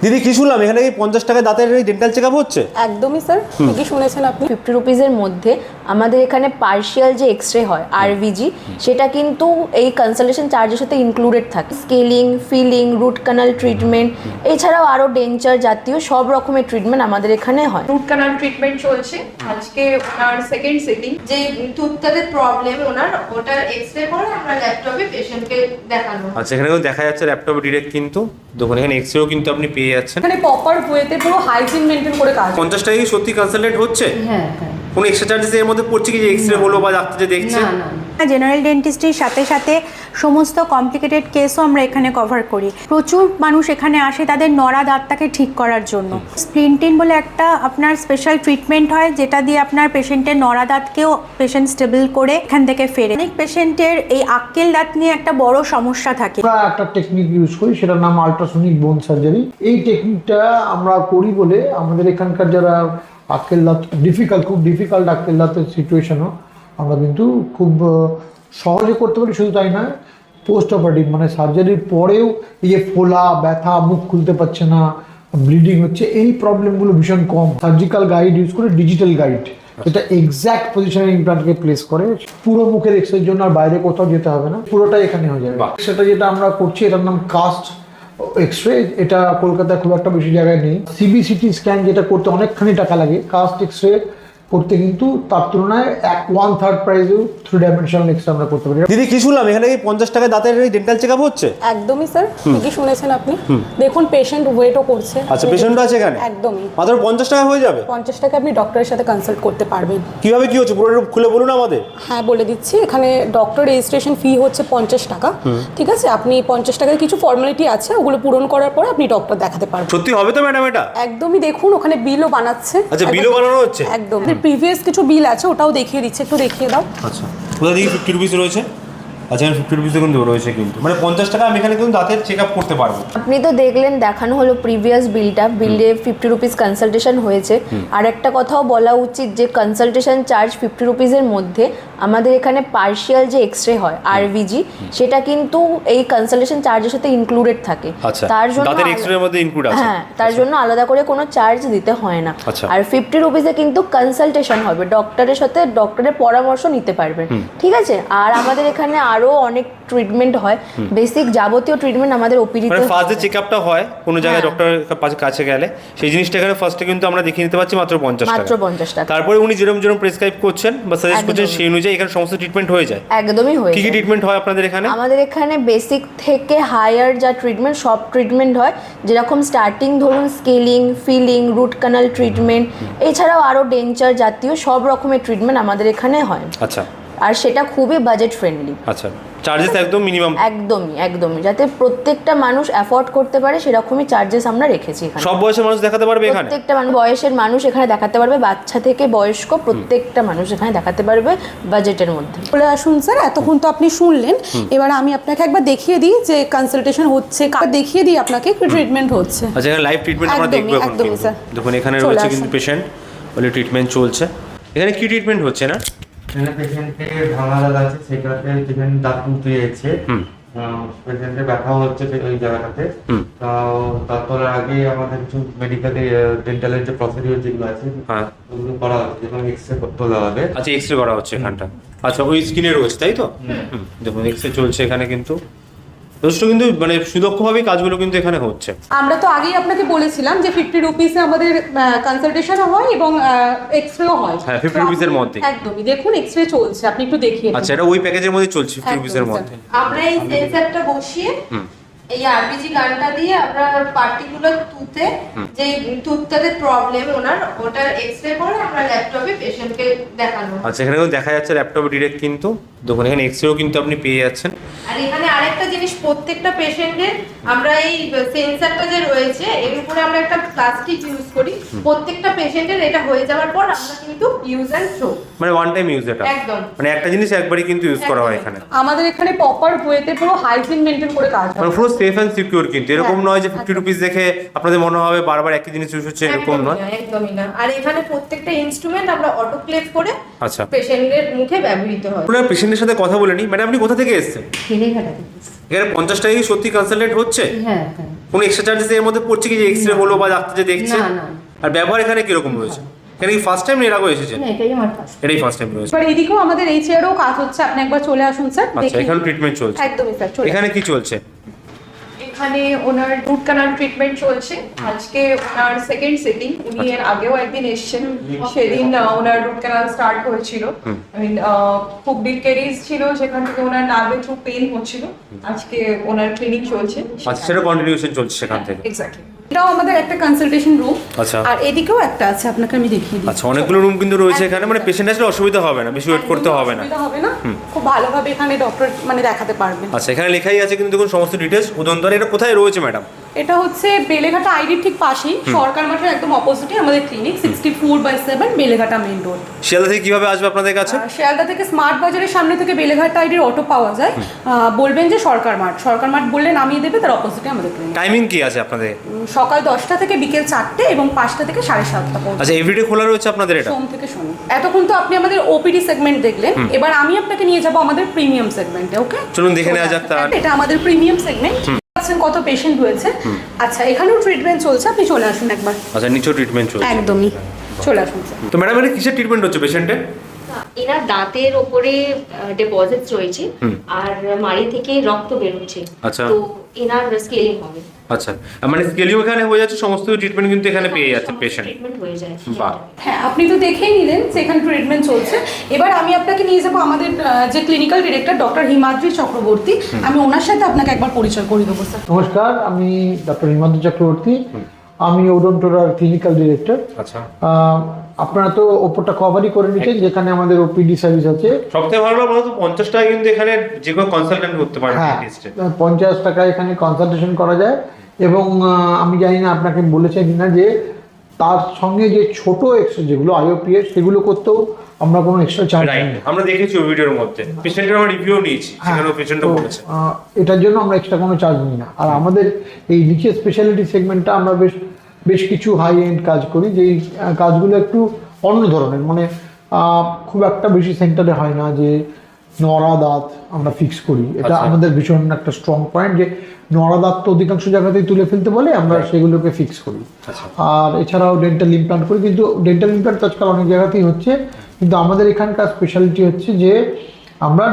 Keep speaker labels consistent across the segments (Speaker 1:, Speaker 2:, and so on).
Speaker 1: দিদি কি শুনলাম? এখানে কি পঞ্চাশ টাকা দাঁতের ডেন্টাল চেক আপ হচ্ছে?
Speaker 2: একদমই স্যার ঠিকই শুনেছেন আপনি।
Speaker 3: ফিফটি রুপিজের মধ্যে আমাদের এখানে পার্শিয়াল যে এক্স রে হয় আরভিজি সেটা কিন্তু এই কনসালটেশন চার্জের সাথে ইনক্লুডেড থাকে। Scaling filling root canal treatment এছাড়াও আরও ডেঞ্চার জাতীয় সব রকমের ট্রিটমেন্ট আমাদের এখানে হয়।
Speaker 4: রুট কানাল ট্রিটমেন্ট চলছে। আজকে ওনার সেকেন্ড সিটিং যে টুথটাতে প্রবলেম ওনার ওটার এক্সরে করে আমরা ল্যাপটপে পেশেন্টকে দেখানো
Speaker 1: আচ্ছা এখানে দেখা যাচ্ছে ল্যাপটপে ডিরেক্ট কিন্তু দেখুন এখানে এক্স রেও কিন্তু আপনি পেয়ে যাচ্ছেন।
Speaker 2: এখানে প্রপার ওয়েতে পুরো হাইজিন মেনটেন করে কাজ হয়।
Speaker 1: পঞ্চাশ টাকায় কি সত্যি কনসালটেন্ট হচ্ছে?
Speaker 5: হ্যাঁ হ্যাঁ।
Speaker 1: কোনো এক্সট্রা চার্জেস এর মধ্যে পড়ছে কি যে এক্সরে বলো বা ডাক্তার যে দেখছে?
Speaker 5: না না
Speaker 6: জেনারেল ডেন্টিস্ট্রির সাথে সাথে সমস্ত কমপ্লিকেটেড কেসও আমরা এখানে কভার করি। প্রচুর মানুষ এখানে আসে তাদের নড়া দাঁতটাকে ঠিক করার জন্য। স্প্লিন্টিন বলে একটা আপনার স্পেশাল ট্রিটমেন্ট হয় যেটা দিয়ে আপনার পেশেন্টের নড়া দাঁতকেও পেশেন্ট স্টেবল করে এখান থেকে ফেরে। অনেক পেশেন্টের এই আক্কেল দাঁত নিয়ে একটা বড় সমস্যা থাকে।
Speaker 7: আমরা একটা টেকনিক ইউজ করি সেটার নাম আল্ট্রাসোনিক বোন সার্জারি এই টেকনিকটা আমরা করি বলে আমাদের এখানকার যারা আক্কেল দাঁত ডিফিকাল্ট খুব ডিফিকাল্ট আক্কেল দাঁতের সিচুয়েশনও আমরা কিন্তু খুব সহজে করতে পারি শুধু তাই নয় পোস্ট অপারেটিভ মানে সার্জারির পরেও এই যে ফোলা ব্যথা মুখ খুলতে পারছে না ব্লিডিং হচ্ছে এই প্রবলেমগুলো ভীষণ কম। সার্জিক্যাল গাইড ইউজ করে ডিজিটাল গাইড এটা এক্স্যাক্ট পজিশনে ইমপ্লান্টকে প্লেস করে। পুরো মুখের এক্সের জন্য আর বাইরে কোথাও যেতে হবে না পুরোটাই এখানে হয়ে যাবে। সেটা যেটা আমরা করছি এটার নাম কাস্ট এক্স রে এটা কলকাতায় খুব একটা বেশি জায়গায় নেই। সিবিসিটি স্ক্যান যেটা করতে অনেকখানি টাকা লাগে কাস্ট এক্স রে করতে কিন্তু তার তুলনায় এক ওয়ান থার্ড প্রাইসেও থ্রি ডাইমেনশনাল এক্স আমরা করতে পারি।
Speaker 1: দিদি কি শুনলাম? এখানে কি পঞ্চাশ টাকায় দাঁতের ডেন্টাল চেক আপ হচ্ছে?
Speaker 2: একদমই স্যার ঠিকই শুনেছেন আপনি। দেখুন পেশেন্ট ওয়েটও করছে।
Speaker 1: আচ্ছা পেশেন্ট আছে এখানে?
Speaker 2: একদমই।
Speaker 1: মাত্র পঞ্চাশ টাকা হয়ে যাবে?
Speaker 2: পঞ্চাশ টাকা আপনি ডক্টরের সাথে কনসাল্ট করতে পারবেন।
Speaker 1: কীভাবে কি হচ্ছে? পুরো খুলে বলুন আমাদের।
Speaker 2: হ্যাঁ বলে দিচ্ছি। এখানে ডক্টর রেজিস্ট্রেশন ফি হচ্ছে পঞ্চাশ টাকা। ঠিক আছে? আপনি পঞ্চাশ টাকার কিছু ফর্মালিটি আছে ওগুলো পূরণ করার পরে আপনি ডক্টর দেখাতে পারবেন।
Speaker 1: সত্যি হবে তো ম্যাডাম এটা?
Speaker 2: একদমই দেখুন ওখানে বিলও বানাচ্ছে।
Speaker 1: আচ্ছা, বিলও বানানো হচ্ছে?
Speaker 2: একদম। প্রিভিয়াস কিছু বিল আছে ওটাও দেখিয়ে দিচ্ছে একটু দেখিয়ে দাও।
Speaker 1: আচ্ছা। ওটা থেকে ফিফটি রুপিস রয়েছে? আচ্ছা এখানে ফিফটি রুপিস কিন্তু রয়েছে কিন্তু। মানে পঞ্চাশ টাকা আমি এখানে কিন্তু দাঁতের চেক আপ করতে পারব।
Speaker 3: আপনি তো দেখলেন দেখানো হলো প্রিভিয়াস বিলটা বিলে ফিফটি রুপিস কনসালটেশন হয়েছে। আর একটা কথাও বলা উচিত যে কনসালটেশন চার্জ ফিফটি রুপিসের মধ্যে। আমাদের এখানে পার্শিয়াল যে এক্স রে হয় আরভিজি সেটা কিন্তু এই কনসালটেশন চার্জের সাথে ইনক্লুডেড থাকে।
Speaker 1: আচ্ছা
Speaker 3: তার জন্য আলা-
Speaker 1: এক্সরের মধ্যে ইনক্লুড আছে।
Speaker 3: হ্যাঁ তার জন্য আলাদা করে কোনো চার্জ দিতে হয় না।
Speaker 1: আচ্ছা।
Speaker 3: আর ফিফটি রুপিসে কিন্তু কনসালটেশন হবে ডক্টরের সাথে ডক্টরের পরামর্শ নিতে পারবেন ঠিক আছে? আর আমাদের এখানে আরও অনেক ট্রিটমেন্ট হয়। বেসিক যাবতীয় ট্রিটমেন্ট আমাদের ওপিডিতে
Speaker 1: মানে ফার্স্ট যে চেক আপটা হয় কোনো জায়গায়
Speaker 3: হ্যাঁ।
Speaker 1: ডক্টরের কাছে গেলে সেই জিনিসটা এখানে ফার্স্টে কিন্তু আমরা দেখিয়ে নিতে পারছি মাত্র পঞ্চাশ
Speaker 3: মাত্র 50 টাকা।
Speaker 1: তারপরে উনি যেরকম যেরকম প্রেসক্রাইব করছেন বা সাজেস্ট করছেন সেই অনুযায়ী এখানে সমস্ত ট্রিটমেন্ট হয়ে যায়?
Speaker 3: একদমই হয়ে
Speaker 1: কি কি ট্রিটমেন্ট হয় আপনাদের এখানে?
Speaker 3: আমাদের এখানে বেসিক থেকে হায়ার যা ট্রিটমেন্ট সব ট্রিটমেন্ট হয়। যেরকম স্টার্টিং ধরুন scaling filling root canal treatment এছাড়াও আরও ডেঞ্চার জাতীয় সব রকমের ট্রিটমেন্ট আমাদের এখানে হয়।
Speaker 1: আচ্ছা।
Speaker 3: আর সেটা খুবই বাজেট ফ্রেন্ডলি
Speaker 1: আচ্ছা চার্জেস একদম মিনিমাম
Speaker 3: একদমই একদমই যাতে প্রত্যেকটা মানুষ অ্যাফোর্ড করতে পারে সেরকমই চার্জেস আমরা রেখেছি এখানে।
Speaker 1: সব বয়সের মানুষ দেখাতে পারবে এখানে?
Speaker 3: প্রত্যেকটা মানুষ বয়সের মানুষ এখানে দেখাতে পারবে বাচ্চা থেকে বয়স্ক প্রত্যেকটা মানুষ এখানে দেখাতে পারবে বাজেটের মধ্যে।
Speaker 2: বলে আসুন স্যার এতক্ষণ তো আপনি শুনলেন। এবার আমি আপনাকে একবার দেখিয়ে দিই যে কনসালটেশন হচ্ছে কা- দেখিয়ে দিই আপনাকে ট্রিটমেন্ট হচ্ছে।
Speaker 1: আচ্ছা এখানে লাইভ ট্রিটমেন্ট আমরা দেখব এখন
Speaker 2: একদমই, স্যার।
Speaker 1: দেখুন এখানে রয়েছে কিন্তু পেশেন্ট বলে ট্রিটমেন্ট চলছে। এখানে কি ট্রিটমেন্ট হচ্ছে না?
Speaker 8: এখানে পেশেন্টের ভাঙা আছে সেটাতে। পেশেন্টের ব্যথা হচ্ছে ওই জায়গাটাতে। তো তারপর আগে আমাদের কিছু মেডিকেলে ডেন্টালের যে প্রসিডিওর যেগুলো আছে
Speaker 1: হ্যাঁ।
Speaker 8: ওগুলো করা হচ্ছে যেমন এক্স রে তোলা হবে।
Speaker 1: আচ্ছা এক্স রে করা হচ্ছে এখানটা। আচ্ছা ওই স্কিনে রয়েছে তাই তো? দেখুন এক্স রে চলছে এখানে কিন্তু। যথেষ্ট কিন্তু মানে সুদক্ষভাবেই কাজগুলো কিন্তু এখানে হচ্ছে।
Speaker 2: আমরা তো আগেই আপনাকে বলেছিলাম যে ফিফটি রুপিসে আমাদের কনসালটেশনও হয় এবং এক্সরেও হয়।
Speaker 1: হ্যাঁ, 50
Speaker 2: তো আপনি-
Speaker 1: rupees-এর মধ্যে।
Speaker 2: একদমই দেখুন এক্সরে চলছে আপনি একটু দেখিয়ে
Speaker 1: আচ্ছা এটা ওই প্যাকেজের মধ্যে চলছে ফিফটি রুপিসের মধ্যে।
Speaker 4: আমরা এই সেন্সারটা বসিয়ে এই আরবিজি গানটা দিয়ে আমরা পার্টিকুলার টুথে যে টুথটাতে প্রবলেম ওনার ওটার এক্সরে করে আমরা ল্যাপটপে পেশেন্টকে দেখানো।
Speaker 1: আচ্ছা এখানে দেখা যাচ্ছে ল্যাপটপে ডিরেক্ট কিন্তু দেখুন এখানে এক্স রেও কিন্তু আপনি পেয়ে যাচ্ছেন।
Speaker 4: আর এখানে আরেকটা জিনিস প্রত্যেকটা পেশেন্টের আমরা এই সেন্সারটা যে রয়েছে এর উপরে আমরা একটা প্লাস্টিক ইউজ করি। প্রত্যেকটা পেশেন্টের এটা হয়ে যাওয়ার পর আমরা কিন্তু ইউজ অ্যান্ড থ্রো
Speaker 1: মানে ওয়ান টাইম ইউজ এটা।
Speaker 4: একদম।
Speaker 1: মানে একটা জিনিস একবারই কিন্তু ইউজ করা হয় এখানে।
Speaker 2: আমাদের এখানে প্রপার ওয়েতে পুরো হাইজিন মেনটেন করে কাজ হয়।
Speaker 1: মানে পুরো সেফ অ্যান্ড সিকিউর কিন্তু। এরকম
Speaker 2: হ্যাঁ,
Speaker 1: নয় যে ফিফটি রুপিস দেখে আপনাদের মনে হবে বারবার একই জিনিস ইউজ হচ্ছে এরকম নয়।
Speaker 4: একদমই না। আর এখানে প্রত্যেকটা ইনস্ট্রুমেন্ট আমরা অটোক্লেভ করে
Speaker 1: আচ্ছা।
Speaker 4: পেশেন্টের মুখে ব্যবহৃত হয়।
Speaker 1: আপনার পেশেন্টের সাথে কথা বলে নিই ম্যাডাম আপনি কোথা থেকে এসেছেন? এখানে পঞ্চাশ টাকা কি সত্যি কনসালটেন্ট হচ্ছে?
Speaker 5: হ্যাঁ হ্যাঁ।
Speaker 1: কোনো এক্সট্রা চার্জেস এর মধ্যে পড়ছে কি যে এক্স রে হলো বা ডাক্তার যে দেখছে। আর ব্যবহার এখানে কীরকম হয়েছে এখানে কি ফার্স্ট টাইম এর এসেছে এসেছেন
Speaker 3: এটাই আমার ফার্স্ট
Speaker 1: এটাই ফার্স্ট টাইম রয়েছে।
Speaker 2: এবার এদিকেও আমাদের এই চেয়ারও কাজ হচ্ছে। আপনি একবার চলে আসুন স্যার
Speaker 1: আচ্ছা এখানে ট্রিটমেন্ট চলছে।
Speaker 2: একদমই স্যার
Speaker 1: এখানে কি চলছে?
Speaker 5: এখানে ওনার রুট কানাল ট্রিটমেন্ট চলছে। আজকে ওনার সেকেন্ড সিটিং উনি এর আগেও একদিন এসেছেন। সেদিন ওনার রুট কানাল স্টার্ট হয়েছিল। খুব বিগ ক্যারিজ ছিল সেখান থেকে ওনার নার্ভে থ্রু পেন হচ্ছিল। আজকে ওনার ক্লিনিক চলছে।
Speaker 1: আচ্ছা সেটা কন্টিনিউশন চলছে সেখান থেকে।
Speaker 5: এক্স্যাক্টলি
Speaker 2: এটাও আমাদের একটা কনসালটেশন রুম
Speaker 1: আচ্ছা।
Speaker 2: আর এদিকেও একটা আছে আপনাকে আমি দেখিয়ে দিই।
Speaker 1: আচ্ছা অনেকগুলো রুম কিন্তু রয়েছে এখানে মানে পেশেন্ট আসলে অসুবিধা হবে না বেশি ওয়েট করতে হবে না।
Speaker 2: অসুবিধা হবে না। খুব ভালোভাবে এখানে ডক্টর মানে দেখাতে পারবেন।
Speaker 1: আচ্ছা এখানে লেখাই আছে কিন্তু দেখুন সমস্ত ডিটেলস উদন্তর এটা কোথায় রয়েছে ম্যাডাম
Speaker 2: এটা হচ্ছে বেলেঘাটা আইডির ঠিক পাশেই সরকার মাঠের একদম অপোজিটে আমাদের clinic sixty four by seven Beleghata main road
Speaker 1: Sealdah থেকে কীভাবে আসবে আপনাদের কাছে?
Speaker 2: শিয়ালদা থেকে স্মার্ট বাজারের সামনে থেকে বেলেঘাটা আইডির অটো পাওয়া যায়। বলবেন যে সরকার মাঠ। সরকার মাঠ বললে নামিয়ে দেবে তার অপোজিটে আমাদের ক্লিনিক
Speaker 1: টাইমিং কি আছে আপনাদের?
Speaker 2: সকাল দশটা থেকে বিকেল চারটে এবং পাঁচটা থেকে সাড়ে সাতটা পর্যন্ত।
Speaker 1: আচ্ছা এভরিডে খোলা রয়েছে আপনাদের এটা?
Speaker 2: সোম থেকে শনি। এতক্ষণ তো আপনি আমাদের ওপিডি সেগমেন্ট দেখলেন। এবার আমি আপনাকে নিয়ে যাব আমাদের প্রিমিয়াম সেগমেন্টে ওকে
Speaker 1: চলুন দেখে নেওয়া যাক।
Speaker 2: এটা আমাদের প্রিমিয়াম সেগমেন্ট আছেন কত পেশেন্ট রয়েছে আচ্ছা এখানেও ট্রিটমেন্ট চলছে আপনি চলে আসুন একবার।
Speaker 1: আচ্ছা নিচেও ট্রিটমেন্ট চলছে।
Speaker 2: একদমই চলে আসুন।
Speaker 1: তো ম্যাডাম এর কিসের ট্রিটমেন্ট হচ্ছে পেশেন্টের
Speaker 9: এনার দাঁতের ওপরে ডিপোজিটস রয়েছে আর মাড়ি থেকে রক্ত বেরোচ্ছে।
Speaker 1: আচ্ছা।
Speaker 9: তো এনার স্কেলিং হবে।
Speaker 1: আচ্ছা। মানে স্কেলিও এখানে হয়ে যাচ্ছে সমস্ত ট্রিটমেন্ট কিন্তু এখানে পেয়ে যাচ্ছে পেশেন্ট বাহ।
Speaker 2: হ্যাঁ আপনি তো দেখেই নিলেন সেখানে ট্রিটমেন্ট চলছে। এবার আমি আপনাকে নিয়ে যাব আমাদের যে clinical director doctor Himadri Chakraborty. আমি ওনার সাথে আপনাকে একবার পরিচয় করিয়ে দেবো স্যার
Speaker 7: নমস্কার আমি ডক্টর হিমাদ্রি চক্রবর্তী। আমি ওডন্টোরার ক্লিনিক্যাল ডিরেক্টর
Speaker 1: আচ্ছা।
Speaker 7: আপনারা তো ওপরটা কভারই করে নিচ্ছেন যেখানে আমাদের ওপিডি সার্ভিস আছে।
Speaker 1: সবথেকে ভালো লাগল তো পঞ্চাশ টাকা কিন্তু এখানে যে কোনো কনসালটেন্ট করতে পারে
Speaker 7: হ্যাঁ পঞ্চাশ টাকা এখানে কনসালটেশন করা যায়। এবং আমি জানি না আপনাকে বলেছেন কিনা যে তার সঙ্গে যে ছোট এক্সরে যেগুলো আইওপিএস সেগুলো করতেও আমরা কোনো এক্সট্রা চার্জ নিই
Speaker 1: আমরা দেখেছি ওই ভিডিওর মধ্যে। পেশেন্টের আমরা রিভিউ নিয়েছি সেখানেও পেশেন্টও বলেছে।
Speaker 7: এটার জন্য আমরা এক্সট্রা কোনো চার্জ নিই না আর আমাদের এই নিচে স্পেশালিটি সেগমেন্টটা আমরা বেশ বেশ কিছু হাই এন্ড কাজ করি যেই কাজগুলো একটু অন্য ধরনের। মানে খুব একটা বেশি সেন্টারে হয় না যে নড়া দাঁত আমরা ফিক্স করি। এটা
Speaker 1: আচ্ছা।
Speaker 7: আমাদের ভীষণ একটা স্ট্রং পয়েন্ট যে নড়া দাঁত তো অধিকাংশ জায়গাতেই তুলে ফেলতে বলে আমরা সেগুলোকে ফিক্স করি।
Speaker 1: আচ্ছা।
Speaker 7: আর এছাড়াও ডেন্টাল ইমপ্লান্ট করি কিন্তু ডেন্টাল ইমপ্লান্ট আজকাল অনেক জায়গাতেই হচ্ছে। কিন্তু আমাদের এখানকার স্পেশালিটি হচ্ছে যে আমরা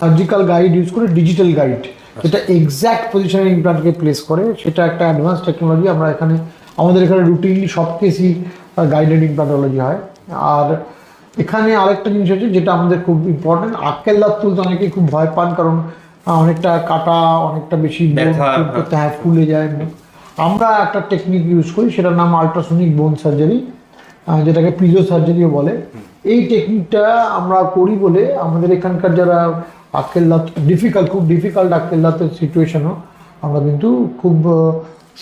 Speaker 7: সার্জিক্যাল গাইড ইউজ করি ডিজিটাল গাইড যেটা এক্স্যাক্ট পজিশনে ইমপ্লান্টকে প্লেস করে সেটা একটা অ্যাডভান্স টেকনোলজি আমরা এখানে আমাদের এখানে রুটিনলি সব কেসই গাইডেড ইমপ্লান্টোলজি হয়। আর এখানে আরেকটা জিনিস হচ্ছে যেটা আমাদের খুব ইম্পর্টেন্ট আক্কেল দাঁত তুলতে অনেকেই খুব ভয় পান কারণ অনেকটা কাটা অনেকটা বেশি হ্যাঁ ফুলে যায়। আমরা একটা টেকনিক ইউজ করি সেটার নাম আল্ট্রাসোনিক বোন সার্জারি যেটাকে পিজো সার্জারিও বলে। এই টেকনিকটা আমরা করি বলে আমাদের এখানকার যারা আক্কেল দাঁত ডিফিকাল্ট খুব ডিফিকাল্ট আক্কেল দাঁতের সিচুয়েশনও আমরা কিন্তু খুব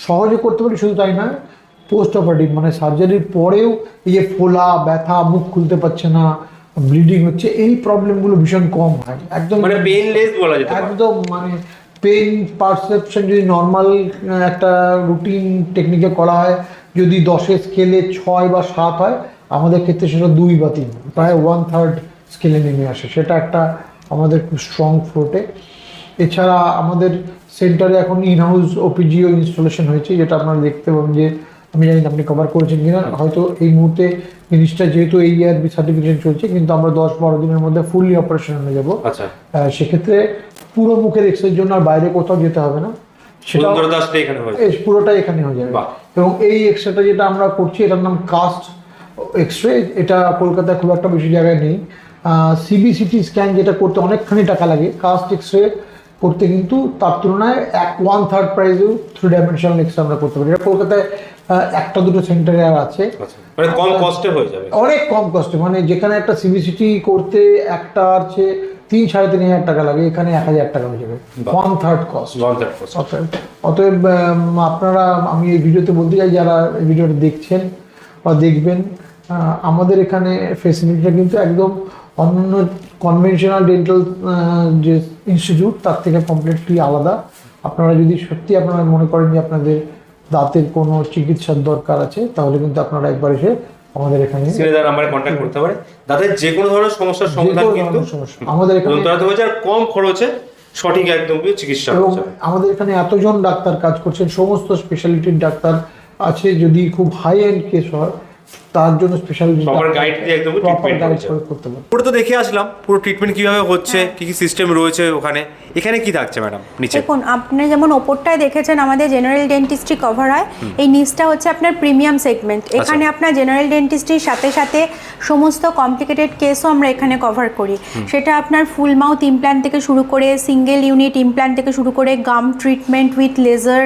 Speaker 7: সহজে করতে পারি। শুধু তাই নয় পোস্ট অপারেটিভ মানে সার্জারির পরেও এই যে ফোলা ব্যথা মুখ খুলতে পারছে না ব্লিডিং হচ্ছে এই প্রবলেমগুলো ভীষণ কম হয়। একদম
Speaker 1: মানে পেইনলেস বলা যায়
Speaker 7: একদম মানে পেন পারসেপশন যদি নর্মাল একটা রুটিন টেকনিকে করা হয়, যদি দশের স্কেলে ছয় বা সাত হয়, আমাদের ক্ষেত্রে সেটা দুই বা তিন, প্রায় ওয়ান থার্ড স্কেলে নেমে আসে। সেটা একটা আমাদের খুব স্ট্রং ফ্লোটে এছাড়া আমাদের সেন্টারে এখন ইন হাউস ওপিজিও ইনস্টলেশন হয়েছে, যেটা আপনারা দেখতে পাবেন যে, আমি জানি আপনি কভার করেছেন কিনা, হয়তো এই মুহূর্তে জিনিসটা যেহেতু এই ইয়ার সার্টিফিকেশন চলছে কিন্তু আমরা দশ বারো দিনের মধ্যে ফুললি অপারেশন হয়ে যাব।
Speaker 1: আচ্ছা।
Speaker 7: সেক্ষেত্রে পুরো মুখের এক্সরের জন্য আর বাইরে কোথাও যেতে হবে না। সেটা
Speaker 1: এখানে
Speaker 7: এই পুরোটাই এখানে হয়ে যাবে। এবং এই এক্সরেটা যেটা আমরা করছি এটার নাম কাস্ট এক্সরে এটা কলকাতায় খুব একটা বেশি জায়গায় নেই। সিবিসিটি স্ক্যান যেটা করতে অনেকখানি টাকা লাগে কাস্ট এক্সরে করতে কিন্তু তার তুলনায় এক ওয়ান থার্ড প্রাইজেও থ্রি ডাইমেনশনাল এক্সরে আমরা করতে পারি। এটা কলকাতায় একটা দুটো সেন্টারে আর আছে।
Speaker 1: আচ্ছা মানে কম কষ্টে হয়ে যাবে।
Speaker 7: অনেক কম কস্টে মানে যেখানে একটা সিবিসিটি করতে একটা আছে তিন সাড়ে তিন হাজার টাকা লাগে এখানে এক হাজার টাকা হয়ে যাবে। One third cost. অতএব অতএব আপনারা আমি এই ভিডিওতে বলতে চাই যারা এই ভিডিওটা দেখছেন বা দেখবেন আমাদের এখানে ফেসিলিটিটা কিন্তু একদম অন্যান্য কনভেনশনাল ডেন্টাল যে ইনস্টিটিউট তার থেকে কমপ্লিটলি আলাদা। আপনারা যদি সত্যি আপনারা মনে করেন যে আপনাদের দাঁতের কোনো চিকিৎসার দরকার আছে তাহলে কিন্তু আপনারা একবার এসে আমাদের এখানে
Speaker 1: সিলেদার নাম্বারে কন্ট্যাক্ট করতে পারে। দাঁতের যে কোনো ধরনের সমস্যার সমাধান কিন্তু
Speaker 7: আমাদের এখানে-
Speaker 1: দন্তরাতে আর কম খরচে সঠিক একদম চিকিৎসা
Speaker 7: এবং আমাদের এখানে এতজন ডাক্তার কাজ করছেন সমস্ত স্পেশালিটির ডাক্তার আছে। যদি খুব হাই এন্ড কেস হয় তার জন্য স্পেশাল
Speaker 1: guide দিয়ে একদম
Speaker 7: করতে পারে
Speaker 1: পুরো তো দেখে আসলাম পুরো ট্রিটমেন্ট কীভাবে হচ্ছে কি কি সিস্টেম রয়েছে ওখানে এখানে কি থাকছে ম্যাডাম নিচে?
Speaker 6: দেখুন আপনি যেমন ওপরটায় দেখেছেন আমাদের জেনারেল ডেন্টিস্ট্রি কভার হয়। এই নিচটা হচ্ছে আপনার প্রিমিয়াম সেগমেন্ট এখানে আপনার জেনারেল ডেন্টিস্ট্রির সাথে সাথে সমস্ত কমপ্লিকেটেড কেসও আমরা এখানে কভার করি। সেটা আপনার ফুল মাউথ ইমপ্ল্যান্ট থেকে শুরু করে সিঙ্গেল ইউনিট ইমপ্ল্যান্ট থেকে শুরু করে গাম ট্রিটমেন্ট উইথ লেজার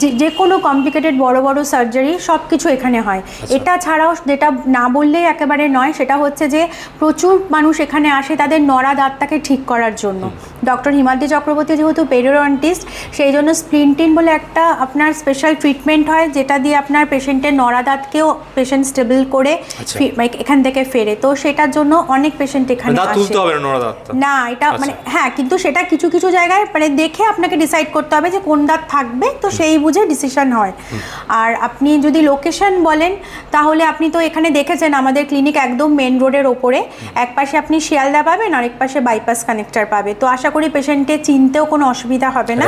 Speaker 6: যে যে কোনো কমপ্লিকেটেড বড় বড় সার্জারি সব কিছু এখানে হয়। এটা ছাড়াও যেটা না বললেই একেবারে নয়, সেটা হচ্ছে যে প্রচুর মানুষ এখানে আসে তাদের নড়া দাঁতটাকে ঠিক করার জন্য। ডক্টর হিমাদ্রি চক্রবর্তী যেহেতু পেরিওডন্টিস্ট সেই জন্য স্প্লিনটিন বলে একটা আপনার স্পেশাল ট্রিটমেন্ট হয় যেটা দিয়ে আপনার পেশেন্টের নড়া দাঁতকেও পেশেন্ট স্টেবল করে
Speaker 1: আচ্ছা।
Speaker 6: মানে এখান থেকে ফেরে। তো সেটার জন্য অনেক পেশেন্ট এখানে আসে।
Speaker 1: না নোড়া দাঁতটা
Speaker 6: না এটা
Speaker 1: আচ্ছা।
Speaker 6: মানে হ্যাঁ কিন্তু সেটা কিছু কিছু জায়গায় মানে দেখে আপনাকে ডিসাইড করতে হবে যে কোন দাঁত থাকবে তো সেই বুঝে ডিসিশন হয়। আর আপনি যদি লোকেশন বলেন তাহলে আপনি তো এখানে দেখেছেন আমাদের ক্লিনিক একদম মেন রোডের ওপরে। এক পাশে আপনি শিয়ালদা পাবেন আর এক পাশে বাইপাস কানেক্টর পাবে। তো আশা করি পেশেন্টকে চিনতেও কোনো অসুবিধা হবে না।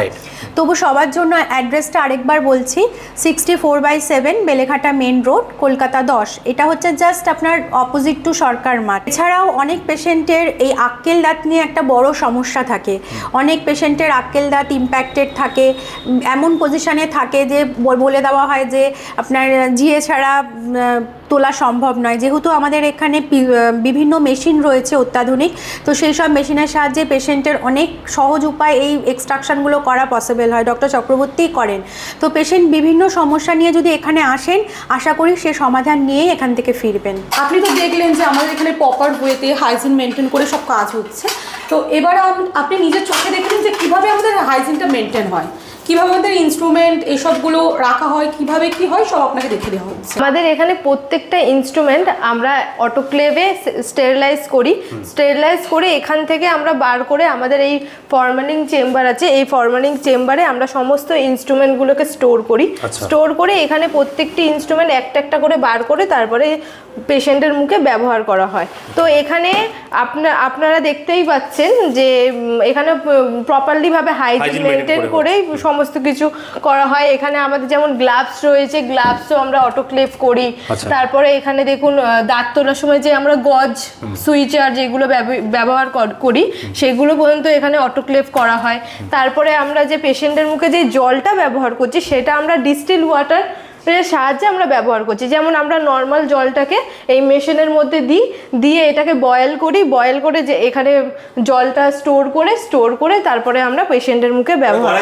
Speaker 6: তবু সবার জন্য অ্যাড্রেসটা আরেকবার বলছি sixty four by seven Beleghata main road Kolkata দশ। এটা হচ্ছে জাস্ট আপনার অপোজিট টু সরকার মাঠ। এছাড়াও অনেক পেশেন্টের এই আক্কেল দাঁত নিয়ে একটা বড় সমস্যা থাকে। অনেক পেশেন্টের আক্কেল দাঁত ইম্প্যাক্টেড থাকে। এমন পজিশনে থাকে যে বলে দেওয়া হয় যে আপনার জিএ ছাড়া তোলা সম্ভব নয়। যেহেতু আমাদের এখানে বিভিন্ন মেশিন রয়েছে অত্যাধুনিক, তো সেই সব মেশিনের সাহায্যে পেশেন্টের অনেক সহজ উপায় এই এক্সট্রাকশনগুলো করা পসিবল হয়। ডক্টর চক্রবর্তীই করেন। তো পেশেন্ট বিভিন্ন সমস্যা নিয়ে যদি এখানে আসেন, আশা করি সে সমাধান নিয়েই এখান থেকে ফিরবেন।
Speaker 2: আপনি তো দেখলেন যে আমাদের এখানে প্রপার ওয়েতে হাইজিন মেনটেন করে সব কাজ হচ্ছে। তো এবার আপনি নিজের চোখে দেখলেন যে কীভাবে আমাদের হাইজিনটা মেনটেন হয়? কীভাবে আমাদের ইনস্ট্রুমেন্ট এসবগুলো রাখা হয় কীভাবে কি হয় সব আপনাকে দেখে দেওয়া হচ্ছে।
Speaker 4: আমাদের এখানে প্রত্যেকটা ইনস্ট্রুমেন্ট আমরা অটোক্লেভে স্টেরিলাইজ করি। স্টেরিলাইজ করে এখান থেকে আমরা বার করে আমাদের এই ফরমালিং চেম্বার আছে এই ফরমালিং চেম্বারে আমরা সমস্ত ইনস্ট্রুমেন্টগুলোকে স্টোর করি।
Speaker 1: আচ্ছা।
Speaker 4: স্টোর করে এখানে প্রত্যেকটি ইনস্ট্রুমেন্ট একটা একটা করে বার করে তারপরে পেশেন্টের মুখে ব্যবহার করা হয়। তো এখানে আপনা আপনারা দেখতেই পাচ্ছেন যে এখানে প্রপারলিভাবে হাইজিন মেনটেন
Speaker 1: করে
Speaker 4: করে সমস্ত কিছু করা হয়। এখানে আমাদের যেমন গ্লাভস রয়েছে গ্লাভসও আমরা অটোক্লেভ করি।
Speaker 1: আচ্ছা।
Speaker 4: তারপরে এখানে দেখুন দাঁত তোলার সময় যে আমরা গজ সুইচার যেগুলো ব্যব- ব্যবহার কর- করি সেগুলো পর্যন্ত এখানে অটোক্লেভ করা হয়। তারপরে আমরা যে পেশেন্টের মুখে যে জলটা ব্যবহার করছি সেটা আমরা ডিস্টিল ওয়াটার এর সাহায্যে আমরা ব্যবহার করছি। যেমন আমরা নর্মাল জলটাকে এই মেশিনের মধ্যে দিই দিয়ে এটাকে বয়েল করি বয়েল করে যে এখানে জলটা স্টোর করে স্টোর করে তারপরে আমরা পেশেন্টের মুখে ব্যবহার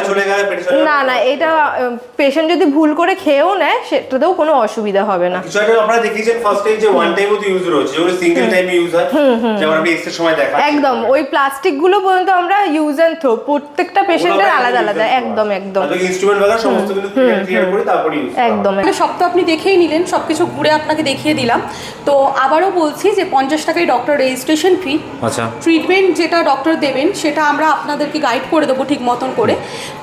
Speaker 4: না না এটা পেশেন্ট যদি ভুল করে খেয়েও নেয় সেটাতেও কোনো অসুবিধা হবে না।
Speaker 1: আপনারা দেখিয়েছেন ফার্স্ট টাইম যে ওয়ান টাইমও তো ইউজ রয়েছে যেগুলো সিঙ্গেল টাইমে ইউজ হয় যেমন আপনি এক্সের সময় দেখা
Speaker 4: একদম ওই প্লাস্টিকগুলো পর্যন্ত আমরা ইউজ অ্যান্ড থ্রো প্রত্যেকটা পেশেন্টের আলাদা আলাদা একদম একদম।
Speaker 1: ইনস্ট্রুমেন্ট বাগা সমস্ত কিছু ক্লিয়ার করে তারপরে ইউজ
Speaker 4: একদম
Speaker 2: তাহলে সব তো আপনি দেখেই নিলেন সব কিছু ঘুরে আপনাকে দেখিয়ে দিলাম। তো আবারও বলছি যে পঞ্চাশ টাকায় ডক্টর রেজিস্ট্রেশন ফি
Speaker 1: আচ্ছা।
Speaker 2: ট্রিটমেন্ট যেটা ডক্টর দেবেন সেটা আমরা আপনাদেরকে গাইড করে দেবো ঠিক মতন করে।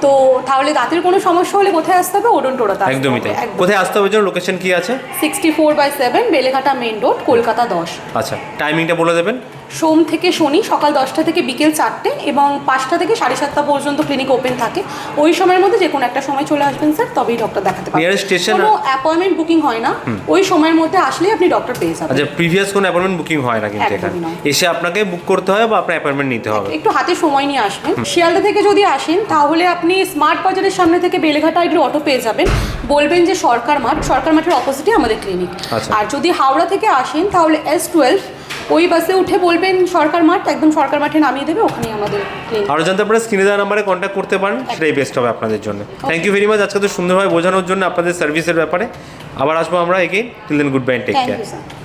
Speaker 2: তো তাহলে দাঁতের কোনো সমস্যা হলে কোথায় আসতে হবে? ওডন টোড়াতে
Speaker 1: একদমই তাই। কোথায় আসতে হবে লোকেশন কি আছে?
Speaker 2: Sixty four by seven Beleghata main road Kolkata দশ।
Speaker 1: আচ্ছা টাইমিংটা বলে দেবেন।
Speaker 2: সোম থেকে শনি সকাল দশটা থেকে বিকেল চারটে এবং পাঁচটা থেকে সাড়ে সাতটা পর্যন্ত ক্লিনিক ওপেন থাকে। ওই সময়ের মধ্যে যে কোনো একটা সময় চলে আসবেন স্যার তবেই ডক্টর দেখাতে
Speaker 1: station
Speaker 2: কোনো অ্যাপয়েন্টমেন্ট বুকিং হয় না। ওই সময়ের মধ্যে আসলেই আপনি ডক্টর পেয়ে যাবেন।
Speaker 1: আচ্ছা প্রিভিয়াস কোনো অ্যাপয়েন্টমেন্ট বুকিং হয় না কিন্তু এখানে। এসে আপনাকে বুক করতে হয় বা আপনার অ্যাপয়েন্টমেন্ট নিতে হবে।
Speaker 2: একটু হাতে সময় নিয়ে আসবেন। শিয়ালদা থেকে যদি আসেন তাহলে আপনি স্মার্ট বাজারের সামনে থেকে বেলেঘাটা আইডির অটো পেয়ে যাবেন। বলবেন যে সরকার মাঠ সরকার মাঠের অপোজিটে আমাদের ক্লিনিক
Speaker 1: আচ্ছা।
Speaker 2: আর যদি হাওড়া থেকে আসেন তাহলে এস টুয়েলভ ওই বাসে উঠে বলবেন সরকার মাঠ একদম সরকার মাঠে নামিয়ে দেবে ওখানেই আমাদের
Speaker 1: আরও জানতে আপনারা স্ক্রিনে দেওয়া নাম্বারে কন্ট্যাক্ট করতে পারেন সেটাই বেস্ট হবে আপনাদের জন্য। থ্যাংক ইউ ভেরি মাচ আজকে তো সুন্দরভাবে বোঝানোর জন্য আপনাদের সার্ভিসের ব্যাপারে। আবার আসব আমরা again till then good bye take care